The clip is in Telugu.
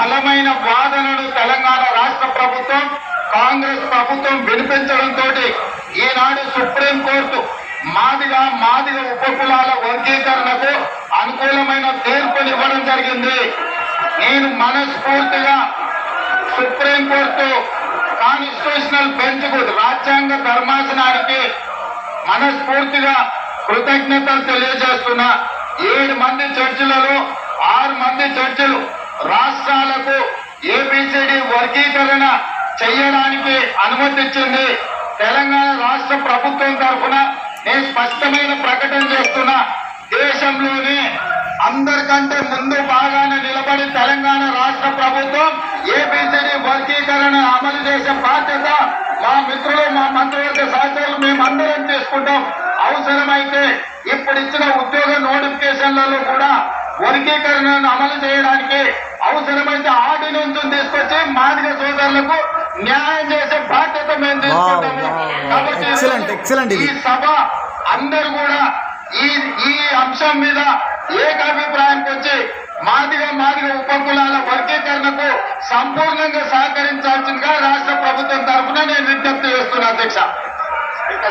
బలమైన వాదనను తెలంగాణ రాష్ట్ర ప్రభుత్వం కాంగ్రెస్ ప్రభుత్వం వినిపించడంతో ఈనాడు సుప్రీంకోర్టు మాదిగా మాదిగ ఉపకులాల వర్గీకరణకు అనుకూలమైన తీర్పునివ్వడం జరిగింది. నేను మనస్ఫూర్తిగా సుప్రీంకోర్టు కాన్స్టిట్యూషనల్ బెంచ్కు రాజ్యాంగ ధర్మాసనానికి మనస్ఫూర్తిగా కృతజ్ఞతలు తెలియజేస్తున్నా. ఏడు మంది జడ్జిలలో ఆరు మంది జడ్జిలు రాష్ట్రాలకు ఏబిసిడి వర్గీకరణ చేయడానికి అనుమతిచ్చింది తెలంగాణ రాష్ట్ర ప్రభుత్వం తరఫున నేను స్పష్టమైన ప్రకటన చేస్తున్నా. దేశంలోనే అందరికంటే ముందు బాగానే నిలబడి తెలంగాణ రాష్ట్ర ప్రభుత్వం ఏబిసిడి వర్గీకరణ అమలు చేసే బాధ్యత మా మిత్రులు మా మంత్రివర్గ సహచరులు మేమందరం తీసుకుంటాం. అవసరమైతే ఇప్పుడు ఇచ్చిన ఉద్యోగ నోటిఫికేషన్లలో కూడా వర్గీకరణను అమలు చేయడానికి అవసరమైతే ఆర్డినెన్స్ తీసుకొచ్చి మాదిగ సోదరులకు న్యాయం చేసే బాధ్యత మేము తీసుకుంటాము. కాబట్టి. ఈ సభ అందరూ కూడా ఈ ఈ అంశం మీద ఏకాభిప్రాయానికి వచ్చి మాదిగ మాదిగ ఉపకులాల వర్గీకరణకు సంపూర్ణంగా సహకరించాల్సిందిగా